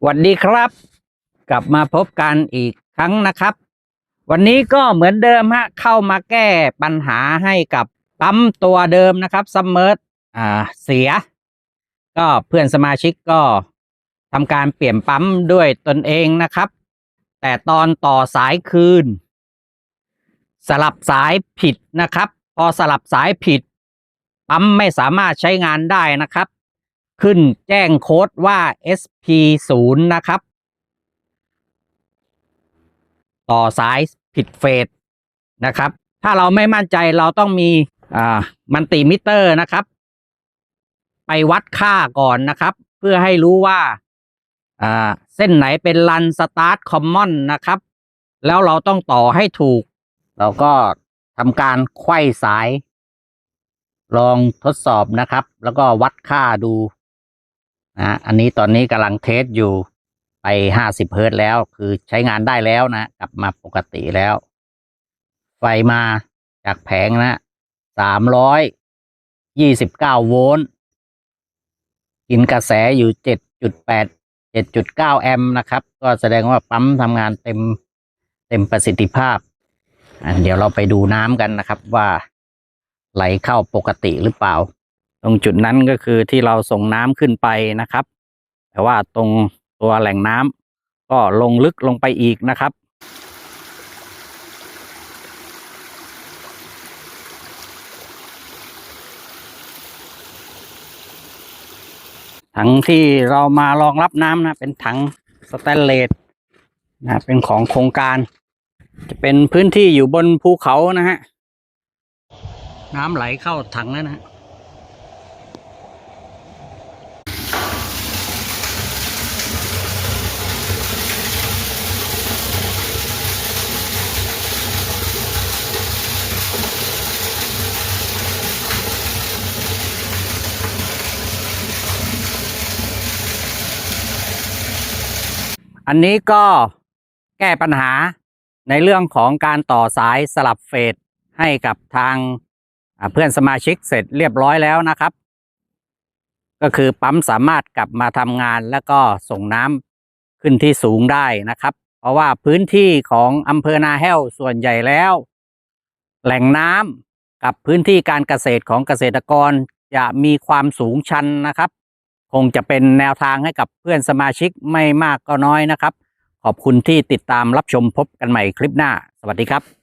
สวัสดีครับ กลับมาพบกันอีกครั้งนะครับ วันนี้ก็เหมือนเดิมฮะเข้ามาแก้ปัญหาให้กับปั๊มตัวเดิมนะครับซัมเมอร์อ่าเสีย ก็เพื่อนสมาชิกก็ทำการเปลี่ยนปั๊มด้วยตนเองนะครับ แต่ตอนต่อสายคืน สลับสายผิดนะครับ พอสลับสายผิด ปั๊มไม่สามารถใช้งานได้นะครับ ขึ้นแจ้งโค้ดว่า SP0 นะครับ ต่อสายผิดเฟสนะครับ ถ้าเราไม่มั่นใจเราต้องมีอ่ามันติมิเตอร์นะครับ ไปวัดค่าก่อนนะครับ เพื่อให้รู้ว่าอ่าเส้นไหนเป็นรันสตาร์ทคอมมอนนะครับ แล้วเราต้องต่อให้ถูก เราก็ทำการไขว้สายลองทดสอบนะครับ แล้วก็วัดค่าดู นะอันนี้ตอนนี้กำลังเทสอยู่ไปห้าสิบเฮิร์ตแล้ว คือใช้งานได้แล้วนะ กลับมาปกติแล้ว ไฟมาจากแผงนะสามร้อยยี่สิบเก้าโวลต์กินกระแสอยู่เจ็ดจุดแปดเจ็ดจุดเก้าแอมป์นะครับ ก็แสดงว่าปั๊มทำงานเต็มเต็มประสิทธิภาพเดี๋ยวเราไปดูน้ำกันนะครับว่าไหลเข้าปกติหรือเปล่า ตรงจุดนั้นก็คือที่เราส่งน้ำขึ้นไปนะครับ แต่ว่าตรงตัวแหล่งน้ำก็ลงลึกลงไปอีกนะครับ ถังที่เรามารองรับน้ำนะ เป็นถังสแตนเลสนะเป็นของโครงการ จะเป็นพื้นที่อยู่บนภูเขานะฮะ น้ำไหลเข้าถังแล้วนะฮะ อันนี้ก็แก้ปัญหาในเรื่องของการต่อสายสลับเฟสให้กับทางเพื่อนสมาชิกเสร็จเรียบร้อยแล้วนะครับ ก็คือปั๊มสามารถกลับมาทำงานแล้วก็ส่งน้ำขึ้นที่สูงได้นะครับ เพราะว่าพื้นที่ของอำเภอนาแห้วส่วนใหญ่แล้ว แหล่งน้ำกับพื้นที่การเกษตรของเกษตรกรจะมีความสูงชันนะครับ คงจะเป็นแนวทางให้กับเพื่อนสมาชิกไม่มากก็น้อยนะครับ ขอบคุณที่ติดตามรับชมพบกันใหม่คลิปหน้า สวัสดีครับ